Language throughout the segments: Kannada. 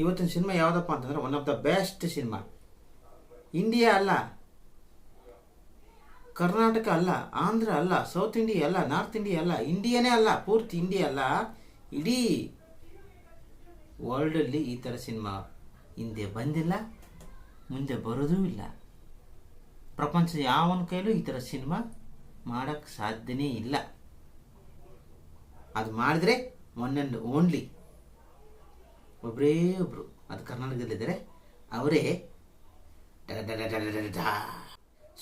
ಇವತ್ತಿನ ಸಿನಿಮಾ ಯಾವುದಪ್ಪ ಅಂತಂದ್ರೆ one of the best cinema. India ಅಲ್ಲ, ಕರ್ನಾಟಕ ಅಲ್ಲ, ಆಂಧ್ರ ಅಲ್ಲ ಸೌತ್ ಇಂಡಿಯಾ ಅಲ್ಲ ನಾರ್ತ್ ಇಂಡಿಯಾ ಅಲ್ಲ ಇಂಡಿಯಾನೇ ಅಲ್ಲ, ಪೂರ್ತಿ ಇಂಡಿಯಾ ಅಲ್ಲ. ಇಡೀ ವರ್ಲ್ಡಲ್ಲಿ ಈ ಥರ ಸಿನಿಮಾ ಹಿಂದೆ ಬಂದಿಲ್ಲ, ಮುಂದೆ ಬರೋದೂ ಇಲ್ಲ. ಪ್ರಪಂಚ ಯಾವನ ಕೈಲೂ ಈ ಥರ ಸಿನಿಮಾ ಮಾಡೋಕ್ಕೆ ಸಾಧ್ಯನೇ ಇಲ್ಲ. ಅದು ಮಾಡಿದ್ರೆ ಒನ್ ಆ್ಯಂಡ್ ಓನ್ಲಿ ಒಬ್ಬರೇ ಒಬ್ಬರು ಅದು ಕರ್ನಾಟಕದಲ್ಲಿದ್ದಾರೆ. ಅವರೇ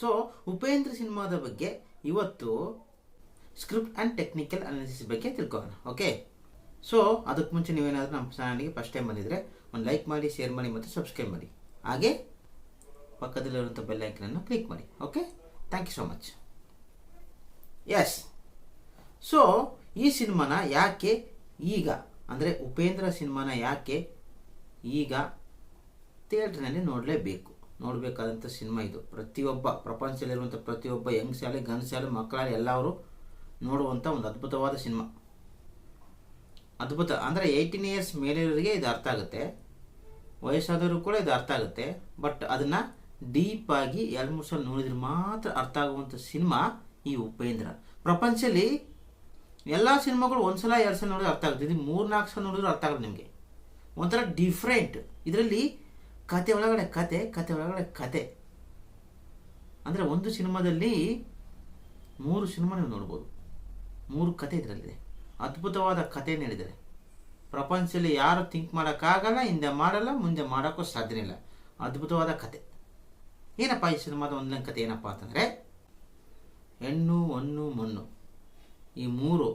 ಸೊ ಉಪೇಂದ್ರ ಸಿನಿಮಾದ ಬಗ್ಗೆ ಇವತ್ತು ಸ್ಕ್ರಿಪ್ಟ್ ಆ್ಯಂಡ್ ಟೆಕ್ನಿಕಲ್ ಅನಾಲಿಸಿಸ್ ಬಗ್ಗೆ ತಿಳ್ಕೊಳ್ಳೋಣ. ಓಕೆ ಸೊ ಅದಕ್ಕೆ ಮುಂಚೆ ನೀವೇನಾದರೂ ನಮ್ಮ ಚಾನಲ್ಗೆ ಫಸ್ಟ್ ಟೈಮ್ ಬಂದಿದ್ದರೆ ಒಂದು ಲೈಕ್ ಮಾಡಿ ಶೇರ್ ಮಾಡಿ ಮತ್ತು ಸಬ್ಸ್ಕ್ರೈಬ್ ಮಾಡಿ. ಹಾಗೆ ಪಕ್ಕದಲ್ಲಿರುವಂಥ ಬೆಲ್ ಐಕನನ್ನು ಕ್ಲಿಕ್ ಮಾಡಿ. Okay thank you so much yes so ಈ ಸಿನಿಮಾನ ಯಾಕೆ ಈಗ ಅಂದರೆ ಉಪೇಂದ್ರ ಸಿನಿಮಾನ ಯಾಕೆ ಈಗ ಥಿಯೇಟ್ರ್ನಲ್ಲಿ ನೋಡಲೇಬೇಕು? ನೋಡಬೇಕಾದಂಥ ಸಿನಿಮಾ ಇದು. ಪ್ರತಿಯೊಬ್ಬ, ಪ್ರಪಂಚದಲ್ಲಿರುವಂಥ ಪ್ರತಿಯೊಬ್ಬ ಯಂಗ್ ಶಾಲೆ ಗನ್ ಶಾಲೆ ಮಕ್ಕಳಲ್ಲಿ ಎಲ್ಲರೂ ನೋಡುವಂಥ ಒಂದು ಅದ್ಭುತವಾದ ಸಿನಿಮಾ. ಅದ್ಭುತ, ಅಂದರೆ ಏಯ್ಟೀನ್ ಇಯರ್ಸ್ ಮೇಲಿರೋರಿಗೆ ಇದು ಅರ್ಥ ಆಗುತ್ತೆ. ವಯಸ್ಸಾದವರು ಕೂಡ ಇದು ಅರ್ಥ ಆಗುತ್ತೆ. ಬಟ್ ಅದನ್ನು ಡೀಪಾಗಿ ಎರಡು ಮೂರು ಸಲ ನೋಡಿದ್ರೆ ಮಾತ್ರ ಅರ್ಥ ಆಗುವಂಥ ಸಿನಿಮಾ ಈ ಉಪೇಂದ್ರ. ಪ್ರಪಂಚದಲ್ಲಿ ಎಲ್ಲ ಸಿನಿಮಾಗಳು ಒಂದ್ಸಲ, ಎರಡು ಸಲ ನೋಡಿದ್ರೆ ಅರ್ಥ ಆಗುತ್ತೆ. ಇದು ಮೂರು, ನಾಲ್ಕು ಸಲ ನೋಡಿದ್ರೆ ಅರ್ಥ ಆಗುತ್ತೆ ನಿಮಗೆ. ಒಂಥರ ಡಿಫ್ರೆಂಟ್ ಇದರಲ್ಲಿ ಕತೆ ಒಳಗಡೆ ಕತೆ ಕತೆ ಒಳಗಡೆ ಕತೆ. ಅಂದರೆ ಒಂದು ಸಿನಿಮಾದಲ್ಲಿ ಮೂರು ಸಿನಿಮಾ ನೀವು ನೋಡ್ಬೋದು. ಮೂರು ಕತೆ ಇದರಲ್ಲಿದೆ. ಅದ್ಭುತವಾದ ಕತೆ ನೀಡಿದ್ದಾರೆ ಪ್ರಪಂಚದಲ್ಲಿ ಯಾರು ಥಿಂಕ್ ಮಾಡೋಕ್ಕಾಗಲ್ಲ, ಹಿಂದೆ ಮಾಡಲ್ಲ, ಮುಂದೆ ಮಾಡೋಕ್ಕೂ ಸಾಧ್ಯ ಇಲ್ಲ. ಅದ್ಭುತವಾದ ಕತೆ. ಏನಪ್ಪ ಈ ಸಿನಿಮಾದ ಒಂದನೇ ಕತೆ ಏನಪ್ಪ ಅಂತಂದರೆ, ಹೆಣ್ಣು ಹಣ್ಣು ಮಣ್ಣು. ಈ ಮೂರು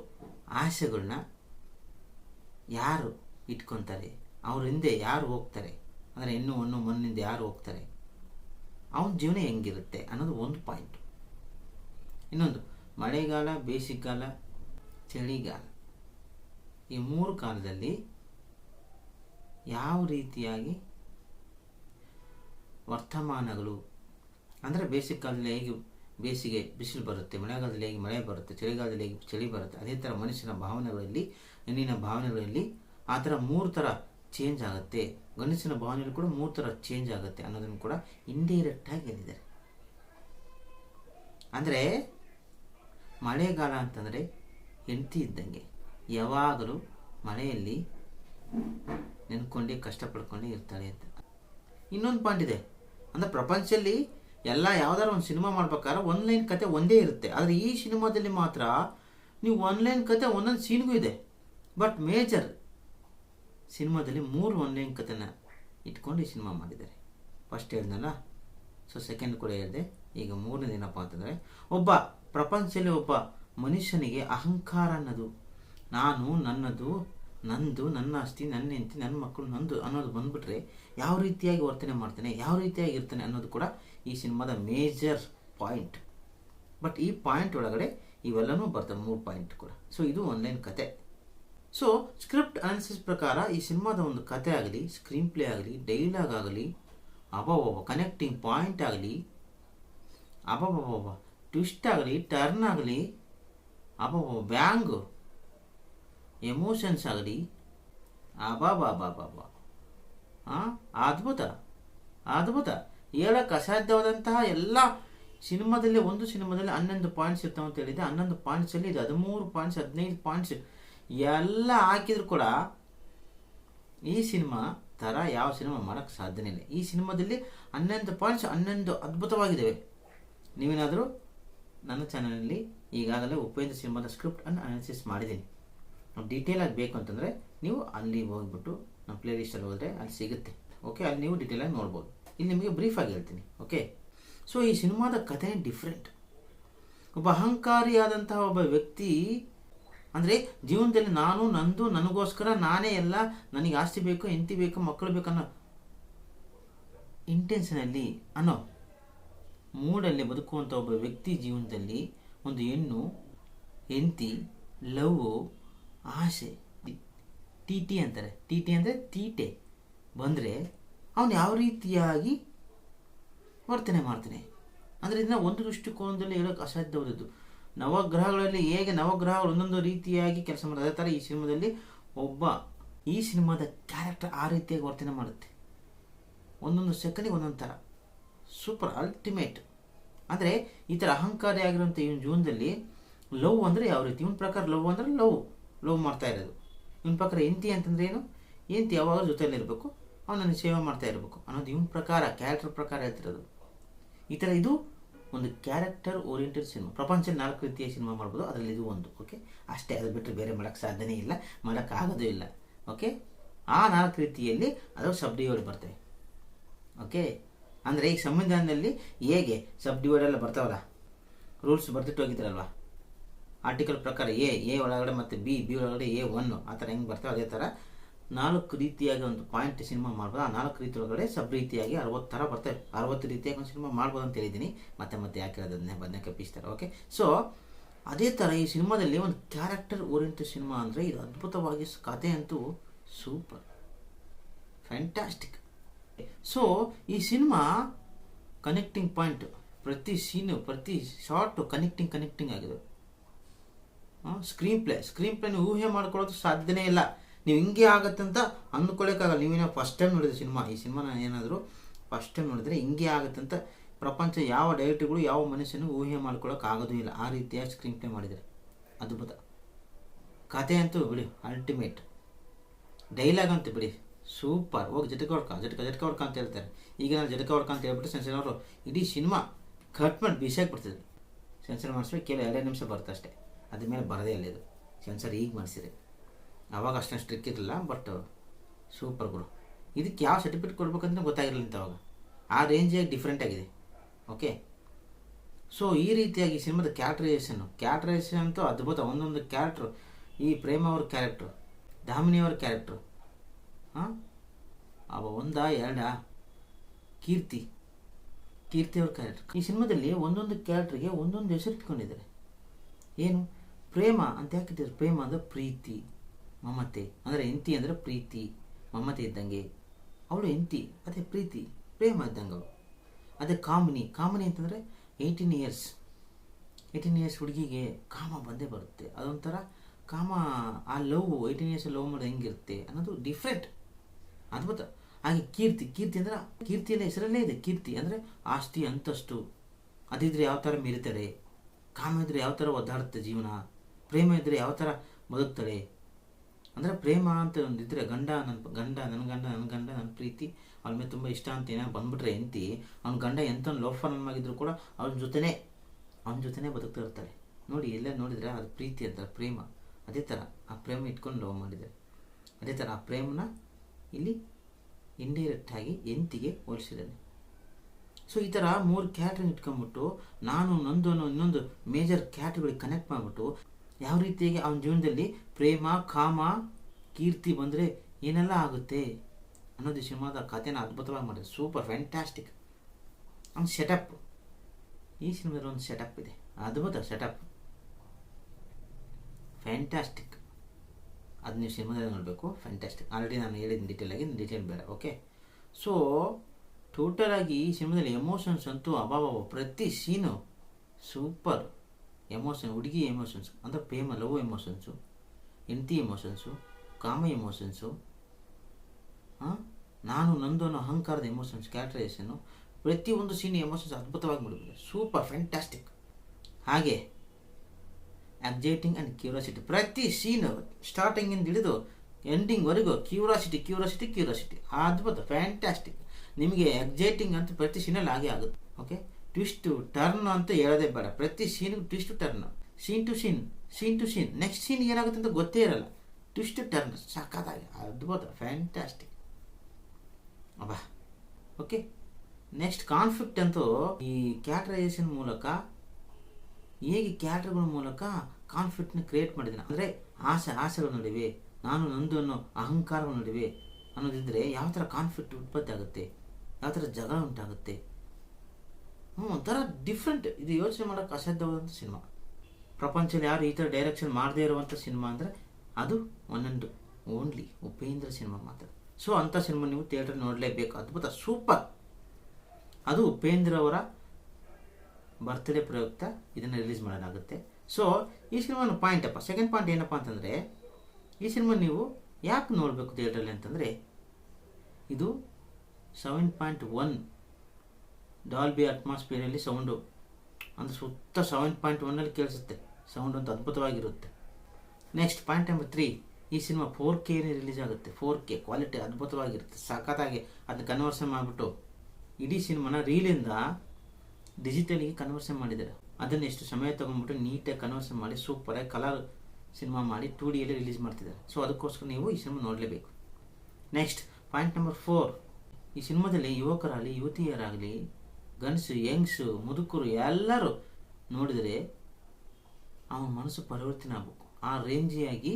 ಆಸೆಗಳನ್ನ ಯಾರು ಇಟ್ಕೊತಾರೆ? ಅವ್ರ ಹಿಂದೆ ಯಾರು ಹೋಗ್ತಾರೆ? ಅಂದರೆ ಹೆಣ್ಣು ಒಂದು ಮಣ್ಣಿಂದ ಯಾರು ಹೋಗ್ತಾರೆ? ಅವನ ಜೀವನ ಹೆಂಗಿರುತ್ತೆ ಅನ್ನೋದು ಒಂದು ಪಾಯಿಂಟ್ ಇನ್ನೊಂದು, ಮಳೆಗಾಲ, ಬೇಸಿಗೆಗಾಲ, ಚಳಿಗಾಲ. ಈ ಮೂರು ಕಾಲದಲ್ಲಿ ಯಾವ ರೀತಿಯಾಗಿ ವರ್ತಮಾನಗಳು, ಅಂದರೆ ಬೇಸಿಗೆ ಕಾಲದಲ್ಲಿ ಹೇಗೆ ಬೇಸಿಗೆ ಬಿಸಿಲು ಬರುತ್ತೆ, ಮಳೆಗಾಲದಲ್ಲಿ ಹೇಗೆ ಮಳೆ ಬರುತ್ತೆ, ಚಳಿಗಾಲದಲ್ಲಿ ಹೇಗೆ ಚಳಿ ಬರುತ್ತೆ, ಅದೇ ಥರ ಮನುಷ್ಯನ ಭಾವನೆಗಳಲ್ಲಿ ಹೆಣ್ಣಿನ ಭಾವನೆಗಳಲ್ಲಿ ಆ ಥರ ಮೂರು ಥರ ಚೇಂಜ್ ಆಗುತ್ತೆ. ಗಂಡಸಿನ ಭಾವನೆಗಳು ಕೂಡ ಮೂರು ಥರ ಚೇಂಜ್ ಆಗುತ್ತೆ ಅನ್ನೋದನ್ನು ಕೂಡ ಇಂಡೈರೆಕ್ಟಾಗಿ ಹೇಳಿದ್ದಾರೆ. ಅಂದರೆ ಮಳೆಗಾಲ ಅಂತಂದರೆ ಹೆಂಡತಿ ಇದ್ದಂಗೆ, ಯಾವಾಗಲೂ ಮಳೆಯಲ್ಲಿ ನೆನ್ಕೊಂಡೇ ಕಷ್ಟಪಡ್ಕೊಂಡೇ ಇರ್ತಾಳೆ ಅಂತ. ಇನ್ನೊಂದು ಪಾಯಿಂಟ್ ಇದೆ, ಅಂದರೆ ಪ್ರಪಂಚದಲ್ಲಿ ಎಲ್ಲ ಯಾವ್ದಾದ್ರು ಒಂದು ಸಿನಿಮಾ ಮಾಡ್ಬೇಕಾದ್ರೆ ಒನ್ಲೈನ್ ಕತೆ ಒಂದೇ ಇರುತ್ತೆ. ಆದರೆ ಈ ಸಿನಿಮಾದಲ್ಲಿ ಮಾತ್ರ ನೀವು ಒನ್ಲೈನ್ ಕತೆ ಒಂದೊಂದು ಸೀನ್ಗೂ ಇದೆ. ಬಟ್ ಮೇಜರ್ ಸಿನಿಮಾದಲ್ಲಿ ಮೂರು ಒನ್ಲೈನ್ ಕತೆನ ಇಟ್ಕೊಂಡು ಈ ಸಿನಿಮಾ ಮಾಡಿದ್ದಾರೆ. ಫಸ್ಟ್ ಹೇಳ್ದಲ್ಲ? ಸೊ ಸೆಕೆಂಡ್ ಕೂಡ ಹೇಳಿದೆ. ಈಗ ಮೂರನೇದು ಏನಪ್ಪ ಅಂತಂದರೆ, ಒಬ್ಬ ಪ್ರಪಂಚದಲ್ಲಿ ಒಬ್ಬ ಮನುಷ್ಯನಿಗೆ ಅಹಂಕಾರ ಅನ್ನೋದು, ನಾನು ನನ್ನದು ನಂದು, ನನ್ನ ಆಸ್ತಿ ನನ್ನ ಹೆಂಡತಿ, ನನ್ನ ಮಕ್ಕಳು, ನಂದು ಅನ್ನೋದು ಬಂದ್ಬಿಟ್ರೆ ಯಾವ ರೀತಿಯಾಗಿ ವರ್ತನೆ ಮಾಡ್ತಾನೆ, ಯಾವ ರೀತಿಯಾಗಿ ಇರ್ತಾನೆ ಅನ್ನೋದು ಕೂಡ ಈ ಸಿನಿಮಾದ ಮೇಜರ್ ಪಾಯಿಂಟ್ ಬಟ್ ಈ ಪಾಯಿಂಟ್ ಒಳಗಡೆ ಇವೆಲ್ಲನೂ ಬರ್ತವೆ ಮೂರು ಪಾಯಿಂಟ್ ಕೂಡ. ಸೊ ಇದು ಆನ್ಲೈನ್ ಕತೆ. ಸೊ ಸ್ಕ್ರಿಪ್ಟ್ ಅನಾಲಿಸಿಸ್ ಪ್ರಕಾರ ಈ ಸಿನಿಮಾದ ಒಂದು ಕತೆ ಆಗಲಿ ಸ್ಕ್ರೀನ್ ಪ್ಲೇ ಆಗಲಿ ಡೈಲಾಗ್ ಆಗಲಿ, ಅಬಾಬಾಬ ಕನೆಕ್ಟಿಂಗ್ ಪಾಯಿಂಟ್ ಆಗಲಿ ಅಬಾಬಾಬಾಬ ಟ್ವಿಸ್ಟ್ ಆಗಲಿ ಟರ್ನ್ ಆಗಲಿ, ಅಬಾಬಾಬ ಬ್ಯಾಂಗ್ ಎಮೋಷನ್ಸ್ ಆಗಲಿ. ಬಾ ಹಾಂ ಅದ್ಭುತ. ಅದ್ಭುತ. ಹೇಳಕ್ಕೆ ಅಸಾಧ್ಯವಾದಂತಹ ಎಲ್ಲ ಸಿನಿಮಾದಲ್ಲಿ, ಒಂದು ಸಿನಿಮಾದಲ್ಲಿ ಹನ್ನೊಂದು ಪಾಯಿಂಟ್ಸ್ ಇರ್ತಾವೆ ಅಂತ ಹೇಳಿದೆ ಹನ್ನೊಂದು ಪಾಯಿಂಟ್ಸಲ್ಲಿ ಇದು ಹದಿಮೂರು ಪಾಯಿಂಟ್ಸ್ ಹದಿನೈದು ಪಾಯಿಂಟ್ಸ್ ಎಲ್ಲ ಹಾಕಿದ್ರು ಕೂಡ ಈ ಸಿನಿಮಾ ಥರ ಯಾವ ಸಿನಿಮಾ ಮಾಡೋಕ್ಕೆ ಸಾಧ್ಯನೇ ಇಲ್ಲ. ಈ ಸಿನಿಮಾದಲ್ಲಿ ಹನ್ನೊಂದು ಪಾಯಿಂಟ್ಸ್ ಹನ್ನೊಂದು ಅದ್ಭುತವಾಗಿದ್ದಾವೆ. ನೀವೇನಾದರೂ ನನ್ನ ಚಾನಲಲ್ಲಿ ಈಗಾಗಲೇ ಉಪೇಂದ್ರ ಸಿನಿಮಾದ ಸ್ಕ್ರಿಪ್ಟ್ ಅನ್ನು ಅನಾಲಿಸಿಸ್ ಮಾಡಿದ್ದೀನಿ. ಡೀಟೇಲ್ ಆಗಿ ಬೇಕು ಅಂತಂದರೆ ನೀವು ಅಲ್ಲಿ ಹೋಗ್ಬಿಟ್ಟು ನಮ್ಮ ಪ್ಲೇ ಲಿಸ್ಟಲ್ಲಿ ಹೋದರೆ ಅಲ್ಲಿ ಸಿಗುತ್ತೆ. ಓಕೆ ಅಲ್ಲಿ ನೀವು ಡೀಟೇಲಾಗಿ ನೋಡ್ಬೋದು. ಇಲ್ಲಿ ನಿಮಗೆ ಬ್ರೀಫಾಗಿ ಹೇಳ್ತೀನಿ ಓಕೆ ಸೊ ಈ ಸಿನಿಮಾದ ಕಥೆ ಡಿಫ್ರೆಂಟ್ ಒಬ್ಬ ಅಹಂಕಾರಿಯಾದಂತಹ ಒಬ್ಬ ವ್ಯಕ್ತಿ, ಅಂದರೆ ಜೀವನದಲ್ಲಿ ನಾನು, ನಂದು, ನನಗೋಸ್ಕರ ನಾನೇ ಎಲ್ಲ ನನಗೆ ಆಸ್ತಿ ಬೇಕು ಎಂತಿ ಬೇಕು, ಮಕ್ಕಳು ಬೇಕು ಅನ್ನೋ ಇಂಟೆನ್ಷನಲ್ಲಿ ಅನ್ನೋ ಮೂಡಲ್ಲಿ ಬದುಕುವಂಥ ಒಬ್ಬ ವ್ಯಕ್ತಿ ಜೀವನದಲ್ಲಿ ಒಂದು ಹೆಣ್ಣು, ಹೆಂಡತಿ ಲವ್ ಆಸೆ ಟಿ ಟಿ ಅಂತಾರೆ. ಟಿ ಟಿ ಅಂದರೆ ತೀಟೆ. ಬಂದರೆ ಅವನು ಯಾವ ರೀತಿಯಾಗಿ ವರ್ತನೆ ಮಾಡ್ತಾನೆ? ಅಂದರೆ ಇದನ್ನ ಒಂದು ದೃಷ್ಟಿಕೋನದಲ್ಲಿ ಹೇಳೋಕೆ ಅಸಾಧ್ಯವಾದದ್ದು ನವಗ್ರಹಗಳಲ್ಲಿ ಹೇಗೆ ನವಗ್ರಹಗಳು ಒಂದೊಂದು ರೀತಿಯಾಗಿ ಕೆಲಸ ಮಾಡ್ತಾರೆ? ಅದೇ ಥರ ಈ ಸಿನಿಮಾದಲ್ಲಿ ಒಬ್ಬ ಈ ಸಿನಿಮಾದ ಕ್ಯಾರೆಕ್ಟರ್ ಆ ರೀತಿಯಾಗಿ ವರ್ತನೆ ಮಾಡುತ್ತೆ. ಒಂದೊಂದು ಸೆಕೆಂಡಿಗೆ ಒಂದೊಂದು ಥರ. ಸೂಪರ್ ಅಲ್ಟಿಮೇಟ್ ಅಂದರೆ ಈ ಥರ ಅಹಂಕಾರಿ ಆಗಿರುವಂಥ ಇವನ ಜೀವನದಲ್ಲಿ ಲವ್ ಅಂದರೆ ಯಾವ ರೀತಿ? ಇವನ ಪ್ರಕಾರ ಲವ್ ಅಂದರೆ ಲವ್. ಲವ್ ಮಾಡ್ತಾ ಇರೋದು. ಇವನ ಪ್ರಕಾರ ಎಂತಿ ಅಂತಂದ್ರೆ ಏನು? ಎಂತಿ ಯಾವಾಗ ಜೊತೆಯಲ್ಲಿ ಇರಬೇಕು, ಅವನನ್ನು ಸೇವೆ ಮಾಡ್ತಾ ಇರಬೇಕು ಅನ್ನೋದು ಇವನ ಪ್ರಕಾರ ಕ್ಯಾರೆಕ್ಟರ್ ಪ್ರಕಾರ ಹೇಳ್ತಿರೋದು. ಈ ಥರ ಇದು ಒಂದು ಕ್ಯಾರೆಕ್ಟರ್ ಓರಿಯೆಂಟೆಡ್ ಸಿನಿಮಾ ಪ್ರಪಂಚದ ನಾಲ್ಕು ರೀತಿಯ ಸಿನಿಮಾ ಮಾಡ್ಬೋದು, ಅದರಲ್ಲಿ ಇದು ಒಂದು ಓಕೆ ಅಷ್ಟೇ, ಅದು ಬಿಟ್ಟರೆ ಬೇರೆ ಮಾಡೋಕ್ಕೆ ಸಾಧ್ಯನೇ ಇಲ್ಲ ಮಾಡೋಕ್ಕಾಗೋದೂ ಇಲ್ಲ ಓಕೆ ಆ ನಾಲ್ಕು ರೀತಿಯಲ್ಲಿ ಅದು ಸಬ್ ಡಿವೈಡ್ ಬರ್ತವೆ ಓಕೆ ಅಂದರೆ ಈ ಸಂವಿಧಾನದಲ್ಲಿ ಹೇಗೆ ಸಬ್ ಡಿವೈಡ್ ಎಲ್ಲ ಬರ್ತಾವಲ್ಲ? ರೂಲ್ಸ್ ಬರ್ದಿಟ್ಟು ಹೋಗಿದ್ದಾರಲ್ವ ಆರ್ಟಿಕಲ್ ಪ್ರಕಾರ ಎ ಎ ಒಳಗಡೆ ಮತ್ತು ಬಿ ಬಿ ಒಳಗಡೆ ಎ ಒನ್ನು ಆ ಥರ ಹೆಂಗೆ ಬರ್ತಾವೆ ಅದೇ ಥರ ನಾಲ್ಕು ರೀತಿಯಾಗಿ ಒಂದು ಪಾಯಿಂಟ್ ಸಿನಿಮಾ ಮಾಡ್ಬೋದು. ಆ ನಾಲ್ಕು ರೀತಿ ಒಳಗಡೆ ಸಬ್ ರೀತಿಯಾಗಿ ಅರವತ್ತು ಥರ ಬರ್ತವೆ. ಅರವತ್ತು ರೀತಿಯಾಗಿ ಒಂದು ಸಿನಿಮಾ ಮಾಡ್ಬೋದು ಅಂತ ಹೇಳಿದ್ದೀನಿ. ಮತ್ತೆ ಮತ್ತೆ ಯಾಕೆ ಅದನ್ನೇ ಬದನೆ ಕಪ್ಪಿಸ್ತಾರೆ ಓಕೆ ಸೊ ಅದೇ ಥರ ಈ ಸಿನಿಮಾದಲ್ಲಿ ಒಂದು ಕ್ಯಾರೆಕ್ಟರ್ ಓರಿಯೆಂಟೆಡ್ ಸಿನಿಮಾ ಅಂದರೆ ಇದು ಅದ್ಭುತವಾಗಿ ಕತೆ ಅಂತೂ ಸೂಪರ್ ಫ್ಯಾಂಟಾಸ್ಟಿಕ್ ಸೊ ಈ ಸಿನಿಮಾ ಕನೆಕ್ಟಿಂಗ್ ಪಾಯಿಂಟ್ ಪ್ರತಿ ಸೀನು ಪ್ರತಿ ಶಾರ್ಟು ಕನೆಕ್ಟಿಂಗ್ ಕನೆಕ್ಟಿಂಗ್ ಆಗಿದೆ. ಸ್ಕ್ರೀನ್ ಪ್ಲೇ ಸ್ಕ್ರೀನ್ ಪ್ಲೇನ ಊಹೆ ಮಾಡ್ಕೊಳ್ಳೋದು ಸಾಧ್ಯನೇ ಇಲ್ಲ. ನೀವು ಹಿಂಗೆ ಆಗುತ್ತೆ ಅಂತ ಅಂದ್ಕೊಳ್ಳೋಕ್ಕಾಗಲ್ಲ ನೀವೇನೋ ಫಸ್ಟ್ ಟೈಮ್ ನೋಡಿದ್ರೆ ಸಿನಿಮಾ. ಈ ಸಿನಿಮಾನ ಏನಾದರೂ ಫಸ್ಟ್ ಟೈಮ್ ನೋಡಿದ್ರೆ ಹಿಂಗೆ ಆಗುತ್ತೆ ಅಂತ ಪ್ರಪಂಚ ಯಾವ ಡೈರೆಕ್ಟ್ಗಳು ಯಾವ ಮನುಷ್ಯನೂ ಊಹೆ ಮಾಡ್ಕೊಳ್ಳೋಕೆ ಆಗೋದೂ ಇಲ್ಲ. ಆ ರೀತಿಯ ಸ್ಕ್ರೀನ್ ಪ್ಲೇ ಮಾಡಿದ್ದಾರೆ ಅದ್ಭುತ. ಕತೆ ಅಂತೂ ಬಿಡಿ ಅಲ್ಟಿಮೇಟ್ ಡೈಲಾಗ್ ಅಂತ ಬಿಡಿ ಸೂಪರ್ ಹೋಗಿ ಜಟಕ ಹೊಡ್ಕ ಜಟಕ ಜಟಕ ಹೊಡ್ಕ ಅಂತ ಹೇಳ್ತಾರೆ. ಈಗ ನಾನು ಜಟಕ ಹೊಡ್ಕ ಅಂತ ಹೇಳ್ಬಿಟ್ಟು ಸೆನ್ಸರ್ ಅವರು, ಇಡೀ ಸಿನಿಮಾ ಕಟ್ ಮಾಡಿ ಬಿಸಿಯಾಗಿ ಬಿಡ್ತಿದ್ರು ಸೆನ್ಸರ್ ಮಾಡಿಸ್ಬೇಕು ಕೆಲವು ಎರಡೇ ನಿಮಿಷ ಬರುತ್ತೆ ಅಷ್ಟೇ. ಅದ್ರ ಮೇಲೆ ಬರದೇ ಇಲ್ಲ ಇದು. ಸೆನ್ಸರ್ ಈಗ ಮಾಡಿಸಿದೆ. ಅವಾಗ ಅಷ್ಟೇ ಸ್ಟ್ರಿಕ್ ಇರಲಿಲ್ಲ ಬಟ್ ಸೂಪರ್ ಗುರು. ಇದಕ್ಕೆ ಯಾವ ಸರ್ಟಿಫಿಕೇಟ್ ಕೊಡ್ಬೇಕಂತ ಗೊತ್ತಾಗಿರಲಿಲ್ಲ ಅವಾಗ. ಆ ರೇಂಜಿಯಾಗಿ ಡಿಫ್ರೆಂಟ್ ಆಗಿದೆ. ಓಕೆ ಸೊ ಈ ರೀತಿಯಾಗಿ ಸಿನಿಮಾದ ಕ್ಯಾರೆಕ್ಟರೈಸೇಷನ್ನು ಕ್ಯಾರೆಕ್ಟರೈಸೇಷನ್ ಅಂತೂ ಅದ್ಭುತ. ಒಂದೊಂದು ಕ್ಯಾರೆಕ್ಟ್ರು ಈ ಪ್ರೇಮ ಅವ್ರ ಕ್ಯಾರೆಕ್ಟ್ರು ದಾಮಿನಿ ಅವ್ರ ಕ್ಯಾರೆಕ್ಟ್ರು ಹಾಂ ಅವ ಒಂದ, ಎರಡ? ಕೀರ್ತಿ ಕೀರ್ತಿ ಅವ್ರ ಕ್ಯಾರೆಕ್ಟ್ರ್ ಈ ಸಿನಿಮಾದಲ್ಲಿ ಒಂದೊಂದು ಕ್ಯಾರೆಕ್ಟ್ರಿಗೆ ಒಂದೊಂದು ಹೆಸರು ಇಟ್ಕೊಂಡಿದ್ದಾರೆ ಏನು? ಪ್ರೇಮ, ಅಂತ ಯಾಕಿದ್ದಾರೆ ಪ್ರೇಮ ಅಂದರೆ ಪ್ರೀತಿ, ಮಮತೆ. ಅಂದರೆ ಎಂತಿ ಅಂದರೆ ಪ್ರೀತಿ, ಮಮತೆ ಇದ್ದಂಗೆ. ಅವಳು ಎಂತಿ ಅದೇ ಪ್ರೀತಿ, ಪ್ರೇಮ ಇದ್ದಂಗೆ ಅವಳು. ಅದೇ ಕಾಮಿನಿ. ಕಾಮಿನಿ ಅಂತಂದರೆ ಏಯ್ಟೀನ್ ಇಯರ್ಸ್ ಏಯ್ಟೀನ್ ಇಯರ್ಸ್ ಹುಡುಗಿಗೆ ಕಾಮ ಬಂದೇ ಬರುತ್ತೆ. ಅದೊಂಥರ ಕಾಮ, ಆ ಲವ್ ಏಯ್ಟೀನ್ ಇಯರ್ಸ್ ಲವ್ ಮಾಡೋದು ಹೆಂಗಿರುತ್ತೆ ಅನ್ನೋದು ಡಿಫ್ರೆಂಟ್ ಅದ್ಭುತ ಹಾಗೆ ಕೀರ್ತಿ. ಕೀರ್ತಿ ಅಂದರೆ ಕೀರ್ತಿಯಲ್ಲ ಹೆಸರಲ್ಲೇ ಇದೆ. ಕೀರ್ತಿ ಅಂದರೆ ಆಸ್ತಿ ಅಂತಷ್ಟು ಅದಿದ್ರೆ ಯಾವ ಥರ ಮೀರುತ್ತಾರೆ ಕಾಮ ಇದ್ರೆ ಯಾವ ಥರ ಒದ್ದಾಡುತ್ತೆ ಜೀವನ? ಪ್ರೇಮ ಇದ್ದರೆ ಯಾವ ಥರ ಬದುಕ್ತಾಳೆ ಅಂದರೆ ಪ್ರೇಮ ಅಂತ ಒಂದಿದ್ರೆ ಗಂಡ ನನ್ನ ಗಂಡ ನನ್ನ ಗಂಡ ನನ್ನ ಗಂಡ ನನ್ನ ಪ್ರೀತಿ, ಅವ್ನ ಮೇಲೆ ತುಂಬ ಇಷ್ಟ ಅಂತ ಏನೋ ಬಂದ್ಬಿಟ್ರೆ ಎಂತಿ ಅವ್ನ ಗಂಡ ಎಂಥ ಲೋಫರ್ ಆಗಿದ್ರು ಕೂಡ ಅವ್ನ ಜೊತೆನೇ, ಅವನ ಜೊತೆನೇ ಬದುಕ್ತಾ ಇರ್ತಾರೆ. ನೋಡಿ ಎಲ್ಲ ನೋಡಿದರೆ ಅದು ಪ್ರೀತಿ ಅಂತಾರೆ ಪ್ರೇಮ. ಅದೇ ಥರ ಆ ಪ್ರೇಮ ಇಟ್ಕೊಂಡು ಲವ್ ಮಾಡಿದ್ದಾರೆ ಅದೇ ಥರ ಆ ಪ್ರೇಮನ ಇಲ್ಲಿ ಇಂಡೈರೆಕ್ಟ್ ಆಗಿ ಎಂತಿಗೆ ಹೋಲಿಸಿದ್ದಾನೆ. ಸೊ ಈ ಥರ ಮೂರು ಕ್ಯಾಟ್ರನ್ನ ಇಟ್ಕೊಂಡ್ಬಿಟ್ಟು ನಾನು ನಂದು ಇನ್ನೊಂದು ಮೇಜರ್ ಕ್ಯಾಟ್ಗಳಿಗೆ ಕನೆಕ್ಟ್ ಮಾಡಿಬಿಟ್ಟು ಯಾವ ರೀತಿಯಾಗಿ ಅವನ ಜೀವನದಲ್ಲಿ ಪ್ರೇಮ, ಕಾಮ, ಕೀರ್ತಿ ಬಂದರೆ ಏನೆಲ್ಲ ಆಗುತ್ತೆ ಅನ್ನೋದು ಸಿನಿಮಾದ ಕಥೆನ ಅದ್ಭುತವಾಗಿ ಮಾಡಿದೆ ಸೂಪರ್ ಫ್ಯಾಂಟಾಸ್ಟಿಕ್ ಒಂದು ಸೆಟಪ್ ಈ ಸಿನಿಮಾದಲ್ಲಿ ಒಂದು ಸೆಟಪ್ ಇದೆ. ಅದ್ಭುತ ಸೆಟಪ್ ಫ್ಯಾಂಟಾಸ್ಟಿಕ್ ಅದು ನೀವು ಸಿನಿಮಾದಲ್ಲಿ ನೋಡಬೇಕು. ಫ್ಯಾಂಟಾಸ್ಟಿಕ್ ಆಲ್ರೆಡಿ ನಾನು ಹೇಳಿದ್ದೀನಿ ಡೀಟೇಲಾಗಿ ಡೀಟೇಲ್ ಬೇಡ. ಓಕೆ ಸೊ ಟೋಟಲಾಗಿ ಈ ಸಿನಿಮಾದಲ್ಲಿ ಎಮೋಷನ್ಸ್ ಅಂತೂ ಅಭಾವ ಪ್ರತಿ ಸೀನು ಸೂಪರ್ ಎಮೋಷನ್ ಹುಡುಗಿ ಎಮೋಷನ್ಸ್ ಅಂದರೆ ಪ್ರೇಮ, ಲವ್ ಎಮೋಷನ್ಸು ಹೆಂಡತಿ ಎಮೋಷನ್ಸು ಕಾಮ ಎಮೋಷನ್ಸು ಹಾಂ ನಾನು, ನಂದು ಅನ್ನೋ ಅಹಂಕಾರದ ಎಮೋಷನ್ಸ್ ಕ್ಯಾರೆಕ್ಟರೈಸೇಷನು ಪ್ರತಿಯೊಂದು ಸೀನ್ ಎಮೋಷನ್ಸ್ ಅದ್ಭುತವಾಗಿ ಮಾಡಿದ್ರು ಸೂಪರ್ ಫ್ಯಾಂಟಾಸ್ಟಿಕ್ ಹಾಗೆ ಎಕ್ಸೈಟಿಂಗ್ ಆ್ಯಂಡ್ ಕ್ಯೂರಿಯಾಸಿಟಿ ಪ್ರತಿ ಸೀನು ಸ್ಟಾರ್ಟಿಂಗಿಂದ ಹಿಡಿದು ಎಂಡಿಂಗ್ವರೆಗೂ ಕ್ಯೂರಿಯಾಸಿಟಿ ಕ್ಯೂರಿಯಾಸಿಟಿ ಕ್ಯೂರಿಯಾಸಿಟಿ ಅದ್ಭುತ ಫ್ಯಾಂಟಾಸ್ಟಿಕ್ ನಿಮಗೆ ಎಕ್ಸೈಟಿಂಗ್ ಅಂತ ಪ್ರತಿ ಸೀನಲ್ಲಿ ಹಾಗೆ ಆಗುತ್ತೆ ಓಕೆ ಟ್ವಿಸ್ಟು, ಟರ್ನ್ ಅಂತ ಹೇಳೋದೇ ಬೇಡ. ಪ್ರತಿ ಸೀನ್ಗೂ twist, turn. Scene to scene scene to scene. Next scene ಏನಾಗುತ್ತೆ ಅಂತ ಗೊತ್ತೇ ಇರಲ್ಲ. Twist, turn. ಸಕ್ಕತ್ತಾಗಿ ಅದ್ಭುತ. ಫ್ಯಾಂಟಾಸ್ಟಿಕ್. ಅಬ್ಬಾ. ಓಕೆ. ನೆಕ್ಸ್ಟ್ ಕಾನ್ಫ್ಲಿಕ್ಟ್ ಅಂತೂ ಈ ಕ್ಯಾಟ್ರೈಸೇಷನ್ ಮೂಲಕ, ಹೇಗೆ ಕ್ಯಾರೆಕ್ಟರ್ಗಳ ಮೂಲಕ ಕಾನ್ಫ್ಲಿಕ್ಟ್ನ ಕ್ರಿಯೇಟ್ ಮಾಡಿದ್ದೀನಿ ಅಂದರೆ ಆಸೆ, ಆಸೆಗಳ ನಡುವೆ, ನಾನು ನಂದು ಅನ್ನೋ ಅಹಂಕಾರಗಳ ನಡುವೆ ಅನ್ನೋದಿದ್ದರೆ ಯಾವ ಥರ ಕಾನ್ಫ್ಲಿಕ್ಟ್ ಉತ್ಪತ್ತಿ ಆಗುತ್ತೆ? ಯಾವ ಥರ ಜಗಳ ಉಂಟಾಗುತ್ತೆ? ಒಂಥರ ಡಿಫ್ರೆಂಟ್ ಇದು ಯೋಚನೆ ಮಾಡೋಕ್ಕೆ ಅಸಾಧ್ಯವಾದಂಥ ಸಿನಿಮಾ ಪ್ರಪಂಚದಲ್ಲಿ ಯಾರು ಈ ಥರ ಡೈರೆಕ್ಷನ್ ಮಾಡದೇ ಇರುವಂಥ ಸಿನಿಮಾ ಅಂದರೆ ಅದು one and only Upendra cinema ಮಾತ್ರ. ಸೊ ಅಂಥ ಸಿನಿಮಾ ನೀವು ಥಿಯೇಟರ್ ನೋಡಲೇಬೇಕು. ಅದ್ಭುತ ಸೂಪರ್ ಅದು ಉಪೇಂದ್ರ ಅವರ ಬರ್ತ್ಡೇ ಪ್ರಯುಕ್ತ ಇದನ್ನು ರಿಲೀಸ್ ಮಾಡಲಾಗುತ್ತೆ. ಸೊ ಈ ಸಿನಿಮಾನ ಪಾಯಿಂಟ್ ಅಪ್ಪ ಸೆಕೆಂಡ್ ಪಾಯಿಂಟ್ ಏನಪ್ಪ ಅಂತಂದರೆ, ಈ ಸಿನಿಮಾ ನೀವು ಯಾಕೆ ನೋಡಬೇಕು ಥಿಯೇಟ್ರಲ್ಲಿ ಅಂತಂದರೆ, ಇದು ಸೆವೆನ್ ಪಾಯಿಂಟ್ ಒನ್ ಡಾಲ್ಬಿ ಅಟ್ಮಾಸ್ಫಿಯರಲ್ಲಿ ಸೌಂಡು ಅಂದರೆ ಸುತ್ತ ಸೆವೆನ್ ಪಾಯಿಂಟ್ ಒನ್ನಲ್ಲಿ ಕೇಳಿಸುತ್ತೆ. ಸೌಂಡ್ ಅಂತ ಅದ್ಭುತವಾಗಿರುತ್ತೆ. ನೆಕ್ಸ್ಟ್ ಪಾಯಿಂಟ್ ನಂಬರ್ ತ್ರೀ ಈ ಸಿನಿಮಾ ಫೋರ್ ಕೆ ರಿಲೀಸ್ ಆಗುತ್ತೆ. ಫೋರ್ ಕೆ ಕ್ವಾಲಿಟಿ ಅದ್ಭುತವಾಗಿರುತ್ತೆ. ಸಖತ್ತಾಗಿ ಅದನ್ನ ಕನ್ವರ್ಷನ್ ಮಾಡಿಬಿಟ್ಟು ಇಡೀ ಸಿನಿಮಾನ ರೀಲಿಂದ ಡಿಜಿಟಲಿಗೆ ಕನ್ವರ್ಷನ್ ಮಾಡಿದ್ದಾರೆ. ಅದನ್ನು ಎಷ್ಟು ಸಮಯ ತೊಗೊಂಡ್ಬಿಟ್ಟು ನೀಟಾಗಿ ಕನ್ವರ್ಷನ್ ಮಾಡಿ ಸೂಪರಾಗಿ ಕಲರ್ ಸಿನಿಮಾ ಮಾಡಿ ಟೂ ಡಿಯಲ್ಲಿ ರಿಲೀಸ್ ಮಾಡ್ತಿದ್ದಾರೆ. ಸೊ ಅದಕ್ಕೋಸ್ಕರ ನೀವು ಈ ಸಿನಿಮಾ ನೋಡಲೇಬೇಕು. ನೆಕ್ಸ್ಟ್ ಪಾಯಿಂಟ್ ನಂಬರ್ ಫೋರ್ ಈ ಸಿನಿಮಾದಲ್ಲಿ ಯುವಕರಾಗಲಿ, ಯುವತಿಯರಾಗಲಿ ಗಂಡಸು ಯಂಗ್ಸು ಮುದುಕರು ಎಲ್ಲರೂ ನೋಡಿದರೆ ಅವನ ಮನಸ್ಸು ಪರಿವರ್ತನೆ ಆಗಬೇಕು. ಆ ರೇಂಜಿಯಾಗಿ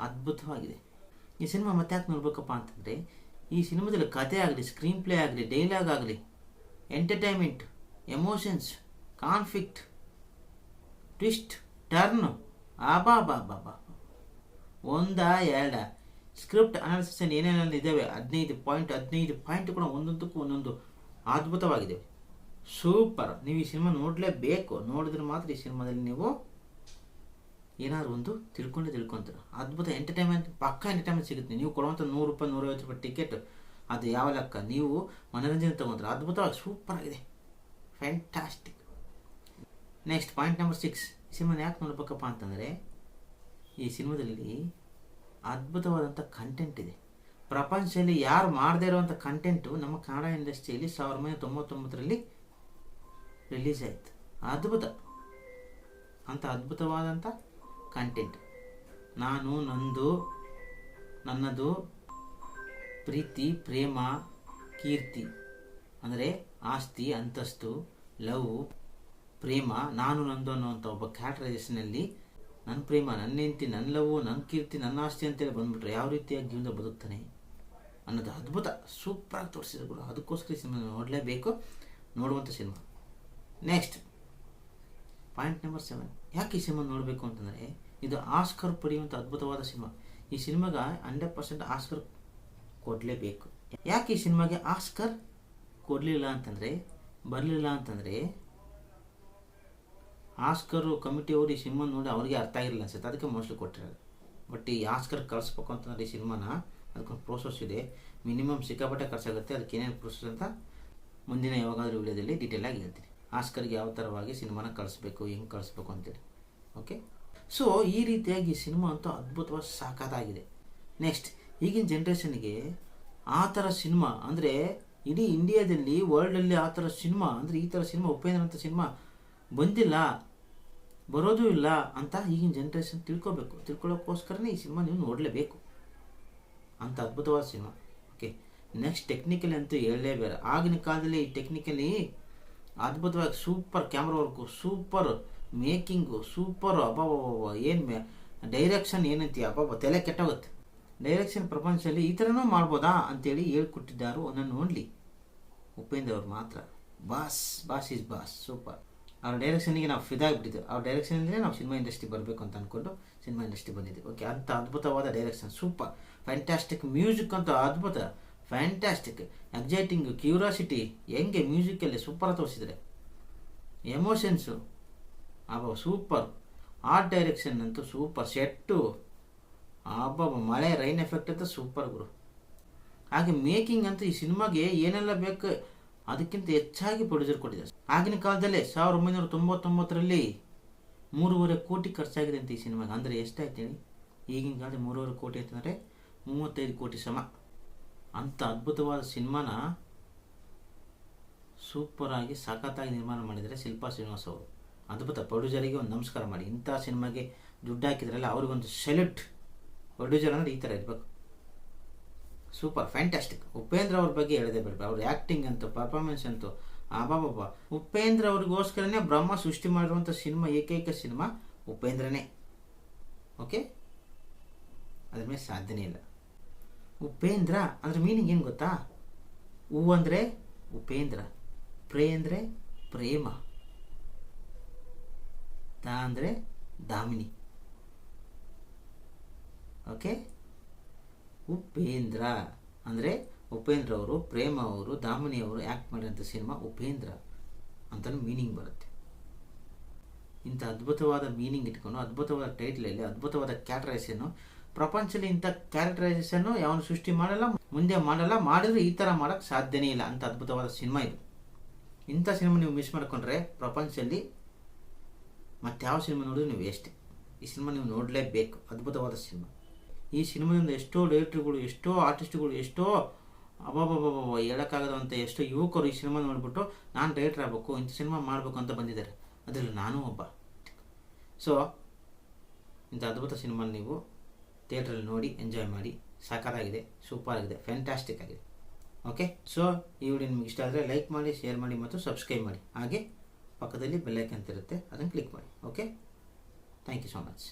ಅದ್ಭುತವಾಗಿದೆ. ಈ ಸಿನಿಮಾ ಮತ್ತೆ ಯಾಕೆ ನೋಡ್ಬೇಕಪ್ಪ ಅಂತಂದರೆ, ಈ ಸಿನಿಮಾದಲ್ಲಿ ಕತೆ ಆಗಲಿ ಸ್ಕ್ರೀನ್ ಪ್ಲೇ ಆಗಲಿ ಡೈಲಾಗ್ ಆಗಲಿ entertainment emotions conflict twist turn Aba ಬಾ ಬಾ ಬಾ ಒಂದ, ಎರಡ. ಸ್ಕ್ರಿಪ್ಟ್ ಅನಾಲಿಸಿಸ್ ಏನೇನೆಲ್ಲ ಇದ್ದಾವೆ? ಹದಿನೈದು ಪಾಯಿಂಟ್ ಹದಿನೈದು ಪಾಯಿಂಟ್ ಕೂಡ ಒಂದೊಂದಕ್ಕೂ ಒಂದೊಂದು ಅದ್ಭುತವಾಗಿದೆ ಸೂಪರ್. ನೀವು ಈ ಸಿನಿಮಾ ನೋಡಲೇಬೇಕು. ನೋಡಿದ್ರೆ ಮಾತ್ರ ಈ ಸಿನಿಮಾದಲ್ಲಿ ನೀವು ಏನಾದ್ರು ಒಂದು ತಿಳ್ಕೊಂಡೆ ತಿಳ್ಕೊಂತೀರ. ಅದ್ಭುತ ಎಂಟರ್ಟೈನ್ಮೆಂಟ್ ಪಕ್ಕ ಎಂಟರ್ಟೈನ್ಮೆಂಟ್ ಸಿಗುತ್ತೆ. ನೀವು ಕೊಡುವಂಥ ನೂರು ರೂಪಾಯಿ, ನೂರೈವತ್ತು ರೂಪಾಯಿ ಟಿಕೆಟ್ ಅದು ಯಾವ ಲೆಕ್ಕ? ನೀವು ಮನೋರಂಜನೆ ತಗೊಂಡ್ರೆ ಅದ್ಭುತವಾಗಿ ಸೂಪರ್ ಆಗಿದೆ. Fantastic next point number six ಈ ಸಿನಿಮಾನ ಯಾಕೆ ನೋಡ್ಬೇಕಪ್ಪ ಅಂತಂದರೆ, ಈ ಸಿನಿಮಾದಲ್ಲಿ ಅದ್ಭುತವಾದಂಥ ಕಂಟೆಂಟ್ ಇದೆ. ಪ್ರಪಂಚದಲ್ಲಿ ಯಾರು ಮಾಡದೇ ಇರುವಂಥ ಕಂಟೆಂಟು ನಮ್ಮ ಕನ್ನಡ ಇಂಡಸ್ಟ್ರಿಯಲ್ಲಿ ಸಾವಿರದ ಒಂಬೈನೂರ ತೊಂಬತ್ತೊಂಬತ್ತರಲ್ಲಿ ರಿಲೀಸ್ ಆಯಿತು. ಅದ್ಭುತ. ಅಂಥ ಅದ್ಭುತವಾದಂಥ ಕಂಟೆಂಟ್ ನಾನು, ನಂದು, ನನ್ನದು ಪ್ರೀತಿ, ಪ್ರೇಮ, ಕೀರ್ತಿ, ಅಂದರೆ ಆಸ್ತಿ, ಅಂತಸ್ತು, ಲವ್, ಪ್ರೇಮ, ನಾನು, ನಂದು ಅನ್ನುವಂಥ ಒಬ್ಬ ಕ್ಯಾರೆಕ್ಟರೈಸೇಷನಲ್ಲಿ ನನ್ನ ಪ್ರೇಮ ನನ್ನ ಹೆಂಡತಿ ನನ್ನ ಲವ್ ನನ್ನ ಕೀರ್ತಿ ನನ್ನ ಆಸ್ತಿ ಅಂತೇಳಿ ಬಂದ್ಬಿಟ್ರೆ ಯಾವ ರೀತಿಯಾಗಿ ಜೀವನ ಬದುಕ್ತಾನೆ ಅನ್ನೋದು ಅದ್ಭುತ. ಸೂಪರಾಗಿ ತೋರಿಸಿದ್ರು ಕೂಡ. ಅದಕ್ಕೋಸ್ಕರ ಸಿನಿಮಾ ನೋಡಲೇಬೇಕು. ನೋಡುವಂಥ cinema. Next point number seven ಯಾಕೆ ಈ ಸಿನಿಮಾ ನೋಡಬೇಕು ಅಂತಂದರೆ, ಇದು ಆಸ್ಕರ್ ಪಡೆಯುವಂಥ ಅದ್ಭುತವಾದ ಸಿನಿಮಾ ಈ ಸಿನಿಮಾಗೆ ಹಂಡ್ರೆಡ್ ಪರ್ಸೆಂಟ್ ಆಸ್ಕರ್ ಕೊಡಲೇಬೇಕು. ಯಾಕೆ ಈ ಸಿನಿಮಾಗೆ ಆಸ್ಕರ್ ಕೊಡಲಿಲ್ಲ ಅಂತಂದರೆ, ಬರಲಿಲ್ಲ ಅಂತಂದರೆ ಆಸ್ಕರು ಕಮಿಟಿಯವರು ಈ ಸಿನಿಮಾ ನೋಡಿ ಅವರಿಗೆ ಅರ್ಥ ಆಗಿರಲಿಲ್ಲ ಅನ್ಸುತ್ತೆ. ಅದಕ್ಕೆ ಮೋಸ್ಟ್ಲಿ ಕೊಟ್ಟಿರೋದು. ಬಟ್ ಈ ಆಸ್ಕರ್ ಕಳಿಸ್ಬೇಕು ಅಂತಂದ್ರೆ ಈ ಸಿನಿಮಾನ ಅದಕ್ಕೊಂದು ಪ್ರೋಸೆಸ್ ಇದೆ. ಮಿನಿಮಮ್ ಸಿಕ್ಕಾಪಟ್ಟೆ ಖರ್ಚಾಗುತ್ತೆ. ಅದಕ್ಕೆ ಏನೇನು ಪ್ರೋಸೆಸ್ ಅಂತ ಮುಂದಿನ ಯಾವಾಗಾದರೂ ವಿಡಿಯೋದಲ್ಲಿ ಡೀಟೇಲಾಗಿ ಹೇಳ್ತೀನಿ. ಆಸ್ಕರ್ಗೆ ಯಾವ ಥರವಾಗಿ ಸಿನಿಮಾನ ಕಳಿಸ್ಬೇಕು, ಹೆಂಗೆ ಕಳಿಸ್ಬೇಕು ಅಂತೇಳಿ. ಓಕೆ ಸೊ ಈ ರೀತಿಯಾಗಿ ಈ ಸಿನಿಮಾ ಅಂತೂ ಅದ್ಭುತವಾಗಿ ಸಾಕಾಗಿದೆ ನೆಕ್ಸ್ಟ್ ಈಗಿನ ಜನ್ರೇಷನ್ಗೆ ಆ ಥರ ಸಿನಿಮಾ ಅಂದರೆ ಇಡೀ ಇಂಡಿಯಾದಲ್ಲಿ ವರ್ಲ್ಡಲ್ಲಿ ಆ ಥರ ಸಿನಿಮಾ ಅಂದರೆ ಈ ಥರ ಸಿನಿಮಾ ಉಪೇಂದ್ರ ಅಂತ ಸಿನಿಮಾ ಬಂದಿಲ್ಲ, ಬರೋದೂ ಇಲ್ಲ ಅಂತ ಈಗಿನ ಜನ್ರೇಷನ್ ತಿಳ್ಕೊಬೇಕು. ತಿಳ್ಕೊಳ್ಳೋಕ್ಕೋಸ್ಕರನೇ ಈ ಸಿನಿಮಾ ನೀವು ನೋಡಲೇಬೇಕು. ಅಂತ ಅದ್ಭುತವಾದ ಸಿನಿಮಾ. ಓಕೆ ನೆಕ್ಸ್ಟ್ ಟೆಕ್ನಿಕಲಿ ಅಂತೂ ಹೇಳಲೇ ಬೇರೆ ಆಗಿನ ಕಾಲದಲ್ಲಿ ಈ ಟೆಕ್ನಿಕಲಿ ಅದ್ಭುತವಾಗಿ super camera work super making super ಅಬ್ಬಾಬ ಏನು ಮೇ ಡೈರೆಕ್ಷನ್ ಏನಂತೀಯ? ಅಬ್ಬಾಬ ತಲೆ ಕೆಟ್ಟೋಗುತ್ತೆ. ಡೈರೆಕ್ಷನ್ ಪ್ರಪಂಚದಲ್ಲಿ ಈ ಥರನೂ ಮಾಡ್ಬೋದಾ ಅಂತೇಳಿ ಹೇಳ್ಕೊಟ್ಟಿದ್ದಾರು ಒಂದನ್ನು ಓನ್ಲಿ ಉಪೇಂದ್ರ ಅವ್ರು ಮಾತ್ರ. Boss boss is boss super ಅವ್ರ ಡೈರೆಕ್ಷನ್ಗೆ ನಾವು ಫಿದಾಗಿಬಿಟ್ಟಿದ್ದು ಅವ್ರ ಡೈರೆಕ್ಷನ್ಲೇ ನಾವು ಸಿನಿಮಾ ಇಂಡಸ್ಟ್ರಿ ಬರಬೇಕು ಅಂತ ಅಂದ್ಕೊಂಡು ಸಿನಿಮಾ ಇಂಡಸ್ಟ್ರಿ ಬಂದಿದ್ದೆ ಓಕೆ ಅಂಥ ಅದ್ಭುತವಾದ ಡೈರೆಕ್ಷನ್ ಸೂಪರ್ ಫ್ಯಾಂಟಾಸ್ಟಿಕ್ ಮ್ಯೂಸಿಕ್ ಅಂತ ಅದ್ಭುತ. ಫ್ಯಾಂಟಾಸ್ಟಿಕ್ ಎಕ್ಸೈಟಿಂಗ್ ಕ್ಯೂರಿಯಾಸಿಟಿ ಹೆಂಗೆ ಮ್ಯೂಸಿಕಲ್ಲಿ ಸೂಪರ್ ತೋರಿಸಿದರೆ? ಎಮೋಷನ್ಸು ಅಬ್ಬ ಸೂಪರ್ ಆರ್ಟ್ ಡೈರೆಕ್ಷನ್ ಅಂತೂ ಸೂಪರ್ ಸೆಟ್ಟು ಅಬ್ಬಬ್ಬ ಮಳೆ ರೈನ್ ಎಫೆಕ್ಟ್ ಅಂತ ಸೂಪರ್ ಗುರು. ಹಾಗೆ ಮೇಕಿಂಗ್ ಅಂತ ಈ ಸಿನಿಮಾಗೆ ಏನೆಲ್ಲ ಬೇಕು ಅದಕ್ಕಿಂತ ಹೆಚ್ಚಾಗಿ ಪ್ರೊಡ್ಯೂಸರ್ ಕೊಟ್ಟಿದ್ದಾರೆ. ಆಗಿನ ಕಾಲದಲ್ಲಿ ಸಾವಿರದ ಒಂಬೈನೂರ ತೊಂಬತ್ತೊಂಬತ್ತರಲ್ಲಿ ಮೂರುವರೆ ಕೋಟಿ ಖರ್ಚಾಗಿದೆ ಅಂತ ಈ ಸಿನಿಮಾಗೆ. ಅಂದರೆ ಎಷ್ಟಾಯ್ತು ಹೇಳಿ? ಈಗಿನ ಕಾಲದಲ್ಲಿ ಮೂರುವರೆ ಕೋಟಿ ಅಂತಂದರೆ ಮೂವತ್ತೈದು ಕೋಟಿ ಸಮ. ಅಂಥ ಅದ್ಭುತವಾದ ಸಿನಿಮಾನ ಸೂಪರಾಗಿ ಸಖತ್ತಾಗಿ ನಿರ್ಮಾಣ ಮಾಡಿದರೆ ಶಿಲ್ಪಾ ಶ್ರೀನಿವಾಸ್ ಅವರು. ಅದ್ಭುತ. ಪ್ರೊಡ್ಯೂಸರಿಗೆ ಒಂದು ನಮಸ್ಕಾರ ಮಾಡಿ. ಇಂಥ ಸಿನಿಮಾಗೆ ದುಡ್ಡು ಹಾಕಿದ್ರಲ್ಲ ಅವ್ರಿಗೊಂದು ಸೆಲ್ಯೂಟ್ ಪ್ರೊಡ್ಯೂಸರ್ ಅಂದರೆ ಈ ಥರ ಇರಬೇಕು. ಸೂಪರ್ ಫ್ಯಾಂಟಾಸ್ಟಿಕ್ ಉಪೇಂದ್ರ ಅವ್ರ ಬಗ್ಗೆ ಹೇಳದೆ ಬಿಡಬೇಕು ಅವ್ರ ಆ್ಯಕ್ಟಿಂಗ್ ಅಂತೂ ಪರ್ಫಾರ್ಮೆನ್ಸ್ ಅಂತೂ. ಆಬಾಬಾಬ ಉಪೇಂದ್ರ ಅವ್ರಿಗೋಸ್ಕರನೇ ಬ್ರಹ್ಮ ಸೃಷ್ಟಿ ಮಾಡಿರುವಂಥ ಸಿನಿಮಾ, ಏಕೈಕ ಸಿನಿಮಾ ಉಪೇಂದ್ರನೇ. ಓಕೆ ಅದ್ರ ಮೇಲೆ ಸಾಧ್ಯನೇ ಇಲ್ಲ. ಉಪೇಂದ್ರ, ಅದ್ರ ಮೀನಿಂಗ್ ಏನು ಗೊತ್ತಾ? ಹೂ ಅಂದರೆ ಉಪೇಂದ್ರ, ಪ್ರೇ ಅಂದರೆ ಪ್ರೇಮ, ದ ಅಂದರೆ ದಾಮಿನಿ. ಓಕೆ? ಉಪೇಂದ್ರ ಅಂದರೆ ಉಪೇಂದ್ರ ಅವರು, ಪ್ರೇಮ ಅವರು, ದಾಮಿನಿ ಅವರು ಆ್ಯಕ್ಟ್ ಮಾಡಿದಂಥ ಸಿನಿಮಾ ಉಪೇಂದ್ರ ಅಂತಲೂ ಮೀನಿಂಗ್ ಬರುತ್ತೆ. ಇಂಥ ಅದ್ಭುತವಾದ ಮೀನಿಂಗ್ ಇಟ್ಕೊಂಡು, ಅದ್ಭುತವಾದ ಟೈಟ್ಲಲ್ಲಿ ಅದ್ಭುತವಾದ ಕ್ಯಾಟ್ರೈಸನ್ನು ಪ್ರಪಂಚದಲ್ಲಿ ಇಂಥ ಕ್ಯಾರೆಕ್ಟರೈಸೇಷನ್ನು ಯಾವನು ಸೃಷ್ಟಿ ಮಾಡಲ್ಲ, ಮುಂದೆ ಮಾಡಲ್ಲ, ಮಾಡಿದ್ರೆ ಈ ಥರ ಮಾಡೋಕ್ಕೆ ಸಾಧ್ಯನೇ ಇಲ್ಲ ಅಂತ ಅದ್ಭುತವಾದ ಸಿನಿಮಾ ಇದು. ಇಂಥ ಸಿನಿಮಾ ನೀವು ಮಿಸ್ ಮಾಡಿಕೊಂಡ್ರೆ ಪ್ರಪಂಚದಲ್ಲಿ ಮತ್ತೆ ಯಾವ ಸಿನಿಮಾ ನೋಡಿದ್ರು ನೀವು ವೇಸ್ಟ್ ಈ ಸಿನಿಮಾ ನೀವು ನೋಡಲೇಬೇಕು, ಅದ್ಭುತವಾದ ಸಿನಿಮಾ ಈ ಸಿನಿಮಾದಿಂದ ಎಷ್ಟೋ ಡೈರೆಕ್ಟ್ರುಗಳು ಎಷ್ಟೋ ಆರ್ಟಿಸ್ಟ್ಗಳು ಎಷ್ಟೋ ಅಬ್ಬಬ್ಬಬ್ಬ ಹೇಳೋಕ್ಕಾಗದಂಥ ಎಷ್ಟೋ ಯುವಕರು ಈ ಸಿನಿಮಾ ನೋಡಿಬಿಟ್ಟು, ನಾನು ಡೈರೆಕ್ಟರ್ ಆಗಬೇಕು, ಇಂಥ ಸಿನಿಮಾ ಮಾಡಬೇಕು ಅಂತ ಬಂದಿದ್ದಾರೆ. ಅದರಲ್ಲಿ ನಾನು ಒಬ್ಬ. ಸೊ ಇಂಥ ಅದ್ಭುತ ಸಿನಿಮಾ ನೀವು ಥಿಯೇಟ್ರಲ್ಲಿ ನೋಡಿ, ಎಂಜಾಯ್ ಮಾಡಿ. ಸಾಕಾಗಿದೆ ಸೂಪರ್ ಆಗಿದೆ ಫ್ಯಾಂಟಾಸ್ಟಿಕ್ ಆಗಿದೆ. ಓಕೆ ಸೊ ಈ ವಿಡಿಯೋ ನಿಮ್ಗೆ ಇಷ್ಟ ಆದರೆ ಲೈಕ್ ಮಾಡಿ ಶೇರ್ ಮಾಡಿ ಮತ್ತು ಸಬ್ಸ್ಕ್ರೈಬ್ ಮಾಡಿ. ಹಾಗೆ ಪಕ್ಕದಲ್ಲಿ ಬೆಲ್ಲೈಕ್ ಅಂತ ಇರುತ್ತೆ, ಅದನ್ನು ಕ್ಲಿಕ್ ಮಾಡಿ. Okay thank you so much